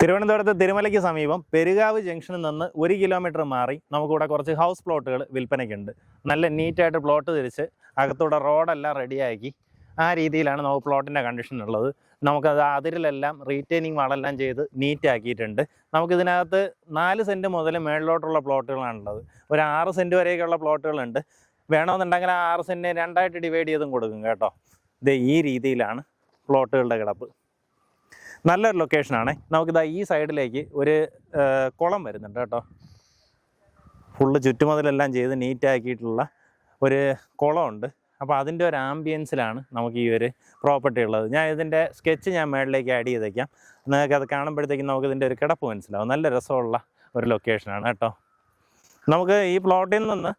തിരുവനന്തപുരത്ത് തിരുമലയ്ക്ക് സമീപം പെരുകാവ് ജംഗ്ഷനിൽ നിന്ന് ഒരു കിലോമീറ്റർ മാറി നമുക്കിവിടെ കുറച്ച് ഹൗസ് പ്ലോട്ടുകൾ വിൽപ്പനയ്ക്കുണ്ട്. നല്ല നീറ്റായിട്ട് പ്ലോട്ട് തിരിച്ച് അകത്തൂടെ റോഡെല്ലാം റെഡിയാക്കി ആ രീതിയിലാണ് നമുക്ക് പ്ലോട്ടിന്റെ കണ്ടീഷൻ ഉള്ളത്. നമുക്കത് അതിരിലെല്ലാം റീറ്റെയിനിങ് വളെല്ലാം ചെയ്ത് നീറ്റാക്കിയിട്ടുണ്ട് നമുക്കിതിനകത്ത് നാല് സെന്റ് മുതൽ മേളിലോട്ടുള്ള പ്ലോട്ടുകളാണുള്ളത് ഒരു ആറ് സെന്റ് വരെയൊക്കെയുള്ള പ്ലോട്ടുകളുണ്ട് വേണമെന്നുണ്ടെങ്കിൽ ആ ആറ് സെന്റിനെ രണ്ടായിട്ട് ഡിവൈഡ് ചെയ്തും കൊടുക്കും കേട്ടോ. ഇത് ഈ രീതിയിലാണ് പ്ലോട്ടുകളുടെ കിടപ്പ്. നല്ലൊരു ലൊക്കേഷനാണ് നമുക്കിതാ ഈ സൈഡിലേക്ക് ഒരു കുളം വരുന്നുണ്ട് കേട്ടോ. ഫുള്ള് ചുറ്റുമതിലെല്ലാം ചെയ്ത് നീറ്റാക്കിയിട്ടുള്ള ഒരു കുളമുണ്ട്. അപ്പോൾ അതിന്റെ ഒരു ആംബിയൻസിലാണ് നമുക്ക് ഈ ഒരു പ്രോപ്പർട്ടി ഉള്ളത്. ഞാൻ ഇതിന്റെ സ്കെച്ച് ഞാൻ മേളിലേക്ക് ആഡ് ചെയ്തേക്കാം. നിങ്ങൾക്ക് അത് കാണുമ്പോഴത്തേക്കും നമുക്ക് ഇതിന്റെ ഒരു കിടപ്പ് മനസ്സിലാവും. നല്ല രസമുള്ള ഒരു ലൊക്കേഷനാണ് കേട്ടോ. നമുക്ക് ഈ പ്ലോട്ടിൽ നിന്ന്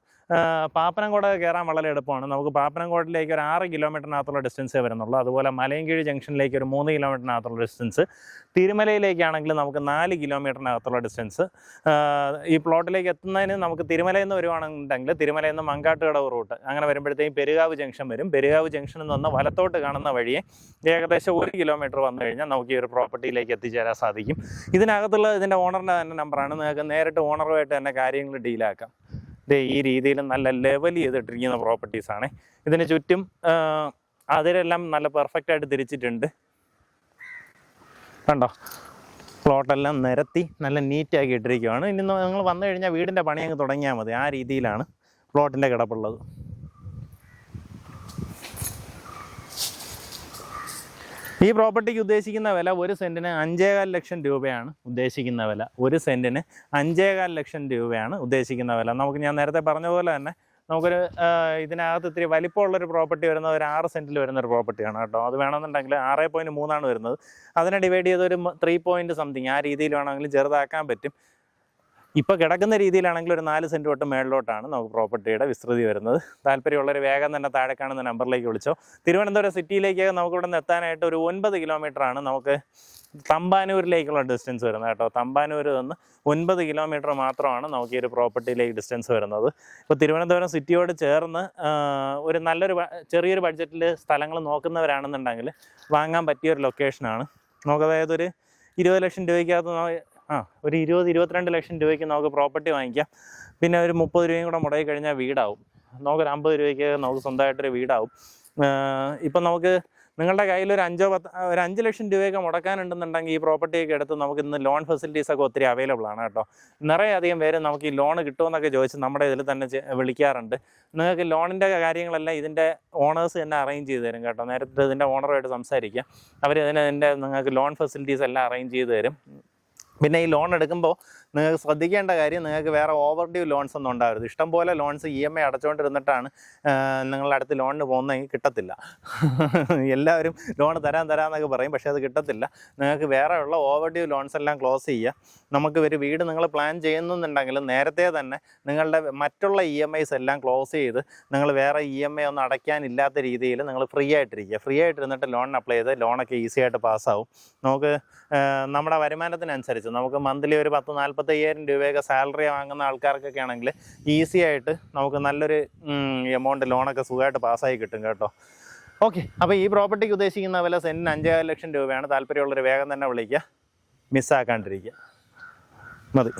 പാപ്പനംകോട് കയറാൻ വളരെ എളുപ്പമാണ്. നമുക്ക് പാപ്പനംകോട്ടിലേക്ക് ഒരു ആറ് കിലോമീറ്ററിനകത്തുള്ള ഡിസ്റ്റൻസേ വരുന്നുള്ളൂ. അതുപോലെ മലയൻകീഴ് ജംഗ്ഷനിലേക്ക് ഒരു മൂന്ന് കിലോമീറ്ററിനകത്തുള്ള ഡിസ്റ്റൻസ് തിരുമലയിലേക്കാണെങ്കിൽ നമുക്ക് നാല് കിലോമീറ്ററിനകത്തുള്ള ഡിസ്റ്റൻസ് ഈ പ്ലോട്ടിലേക്ക് എത്തുന്നതിന് നമുക്ക് തിരുമലയിൽ നിന്ന് വരുവാണെന്നുണ്ടെങ്കിൽ തിരുമലയിൽ നിന്ന് മങ്കാട്ടുകടവ് റൂട്ട് അങ്ങനെ വരുമ്പോഴത്തേക്കും പെരുകാവ് ജംഗ്ഷൻ വരും. പെരുകാവ് ജംഗ്ഷനിൽ നിന്ന് വലത്തോട്ട് കാണുന്ന വഴിയെ ഏകദേശം ഒരു കിലോമീറ്റർ വന്നു കഴിഞ്ഞാൽ നമുക്ക് ഈ ഒരു പ്രോപ്പർട്ടിയിലേക്ക് എത്തിച്ചേരാൻ സാധിക്കും. ഇതിനകത്തുള്ള ഇതിന്റെ ഓണറിന്റെ തന്നെ നമ്പറാണ് നിങ്ങൾക്ക് നേരിട്ട് ഓണറുമായിട്ട് തന്നെ കാര്യങ്ങൾ ഡീലാക്കാം ദേ ഈ രീതിയിൽ നല്ല ലെവൽ ചെയ്തിട്ടിരിക്കുന്ന പ്രോപ്പർട്ടീസ് ആണ്. ഇതിന് ചുറ്റും അതിലെല്ലാം നല്ല പെർഫെക്റ്റ് ആയിട്ട് തിരിച്ചിട്ടുണ്ട്. കണ്ടോ? പ്ലോട്ടെല്ലാം നിരത്തി നല്ല നീറ്റാക്കി ഇട്ടിരിക്കുകയാണ് ഇനി നിങ്ങൾ വന്നു കഴിഞ്ഞാൽ വീടിന്റെ പണി അങ്ങ് തുടങ്ങിയാൽ മതി. ആ രീതിയിലാണ് പ്ലോട്ടിന്റെ കിടപ്പുള്ളത്. ഈ പ്രോപ്പർട്ടിക്ക് ഉദ്ദേശിക്കുന്ന വില ഒരു സെന്റിന് അഞ്ചേകാൽ ലക്ഷം രൂപയാണ് ഉദ്ദേശിക്കുന്ന വില. ഒരു സെന്റിന് അഞ്ചേകാൽ ലക്ഷം രൂപയാണ് ഉദ്ദേശിക്കുന്ന വില. നമുക്ക് ഞാൻ നേരത്തെ പറഞ്ഞ പോലെ തന്നെ നമുക്കൊരു ഇതിനകത്ത് ഇത്തിരി വലിപ്പമുള്ളൊരു പ്രോപ്പർട്ടി വരുന്ന ഒരു ആറ് സെന്റിൽ വരുന്ന ഒരു പ്രോപ്പർട്ടിയാണ് കേട്ടോ. അത് വേണമെന്നുണ്ടെങ്കിൽ ആറ് പോയിന്റ് മൂന്നാണ് വരുന്നത്. അതിനെ ഡിവൈഡ് ചെയ്ത് ഒരു ത്രീ പോയിന്റ് സംതിങ് ആ രീതിയിൽ വേണമെങ്കിലും ചെറുതാക്കാൻ പറ്റും. ഇപ്പോൾ കിടക്കുന്ന രീതിയിലാണെങ്കിൽ ഒരു നാല് സെന്റ് തൊട്ട് മേളിലോട്ടാണ് നമുക്ക് പ്രോപ്പർട്ടിയുടെ വിസ്തൃതി വരുന്നത്. താല്പര്യമുള്ളവർ വേഗം തന്നെ താഴെ കാണുന്ന നമ്പറിലേക്ക് വിളിച്ചോ. തിരുവനന്തപുരം സിറ്റിയിലേക്ക് നമുക്ക് ഇവിടെ നിന്ന് എത്താനായിട്ട് ഒരു ഒൻപത് ആണ് നമുക്ക് തമ്പാനൂരിലേക്കുള്ള ഡിസ്റ്റൻസ് വരുന്നത് കേട്ടോ. തമ്പാനൂർ നിന്ന് ഒൻപത് കിലോമീറ്റർ മാത്രമാണ് നമുക്ക് ഈ ഒരു പ്രോപ്പർട്ടിയിലേക്ക് ഡിസ്റ്റൻസ് വരുന്നത്. ഇപ്പോൾ തിരുവനന്തപുരം സിറ്റിയോട് ചേർന്ന് ഒരു നല്ലൊരു ചെറിയൊരു ബഡ്ജറ്റിൽ സ്ഥലങ്ങൾ നോക്കുന്നവരാണെന്നുണ്ടെങ്കിൽ വാങ്ങാൻ പറ്റിയൊരു ലൊക്കേഷനാണ് നമുക്ക് അതായത് ഒരു ഇരുപത് ലക്ഷം രൂപയ്ക്കകത്ത് ആ ഒരു ഇരുപത് ഇരുപത്തിരണ്ട് ലക്ഷം രൂപയ്ക്ക് നമുക്ക് പ്രോപ്പർട്ടി വാങ്ങിക്കാം. പിന്നെ ഒരു മുപ്പത് രൂപയും കൂടെ മുടക്കി കഴിഞ്ഞാൽ വീടാവും. നമുക്കൊരു അമ്പത് രൂപയ്ക്ക് നമുക്ക് സ്വന്തമായിട്ടൊരു വീടാവും. ഇപ്പം നമുക്ക് നിങ്ങളുടെ കയ്യിൽ ഒരു അഞ്ചോ പത്ത് ഒരു അഞ്ച് ലക്ഷം രൂപയൊക്കെ മുടക്കാനുണ്ടെന്നുണ്ടെങ്കിൽ ഈ പ്രോപ്പർട്ടിയൊക്കെ എടുത്ത് നമുക്ക് ഇന്ന് ലോൺ ഫെസിലിറ്റീസൊക്കെ ഒത്തിരി അവൈലബിൾ ആണ് കേട്ടോ. നിറയെ അധികം പേര് നമുക്ക് ഈ ലോൺ കിട്ടുമെന്നൊക്കെ ചോദിച്ച് നമ്മുടെ ഇതിൽ തന്നെ വിളിക്കാറുണ്ട്. നിങ്ങൾക്ക് ലോണിന്റെ കാര്യങ്ങളെല്ലാം ഇതിന്റെ ഓണേഴ്സ് തന്നെ അറേഞ്ച് ചെയ്ത് തരും കേട്ടോ. നേരത്തെ ഇതിന്റെ ഓണറുമായിട്ട് സംസാരിക്കുക അവർ ഇതിന് നിങ്ങൾക്ക് ലോൺ ഫെസിലിറ്റീസ് എല്ലാം അറേഞ്ച് ചെയ്ത് തരും. പിന്നെ ഈ ലോൺ എടുക്കുമ്പോൾ നിങ്ങൾക്ക് ശ്രദ്ധിക്കേണ്ട കാര്യം നിങ്ങൾക്ക് വേറെ ഓവർ ഡ്യൂ ലോൺസ് ഒന്നും ഉണ്ടാവരുത്. ഇഷ്ടംപോലെ ലോൺസ് ഇ എം ഐ അടച്ചുകൊണ്ടിരുന്നിട്ടാണ് നിങ്ങളുടെ അടുത്ത് ലോണിന് പോകുന്നതെങ്കിൽ കിട്ടത്തില്ല. എല്ലാവരും ലോൺ തരാൻ തരാമെന്നൊക്കെ പറയും പക്ഷേ അത് കിട്ടത്തില്ല. നിങ്ങൾക്ക് വേറെ ഉള്ള ഓവർ ഡ്യൂ ലോൺസ് എല്ലാം ക്ലോസ് ചെയ്യുക. നമുക്ക് ഒരു വീട് നിങ്ങൾ പ്ലാൻ ചെയ്യുന്നുണ്ടെങ്കിൽ നേരത്തെ തന്നെ നിങ്ങളുടെ മറ്റുള്ള ഇ എം ഐസ് എല്ലാം ക്ലോസ് ചെയ്ത് നിങ്ങൾ വേറെ ഇ എം ഐ ഒന്നും അടയ്ക്കാനില്ലാത്ത രീതിയിൽ നിങ്ങൾ ഫ്രീ ആയിട്ടിരിക്കുക. ഫ്രീ ആയിട്ടിരുന്നിട്ട് ലോൺ അപ്ലൈ ചെയ്ത് ലോണൊക്കെ ഈസി ആയിട്ട് പാസ്സാവും നമുക്ക് നമ്മുടെ വരുമാനത്തിനനുസരിച്ച് നമുക്ക് മന്ത്ലി ഒരു പത്ത് നാൽപ്പത്തയ്യായിരം രൂപയൊക്കെ സാലറി വാങ്ങുന്ന ആൾക്കാർക്കൊക്കെ ആണെങ്കിൽ ഈസി ആയിട്ട് നമുക്ക് നല്ലൊരു എമൗണ്ട് ലോണൊക്കെ സുഖമായിട്ട് പാസ്സായി കിട്ടും കേട്ടോ. ഓക്കെ അപ്പോൾ ഈ പ്രോപ്പർട്ടിക്ക് ഉദ്ദേശിക്കുന്ന വില സെന്റിന് അഞ്ചേകാൽ ലക്ഷം രൂപയാണ്. താല്പര്യമുള്ളൊരു വേഗം തന്നെ വിളിക്കുക. മിസ്സാക്കാണ്ടിരിക്കുക മതി.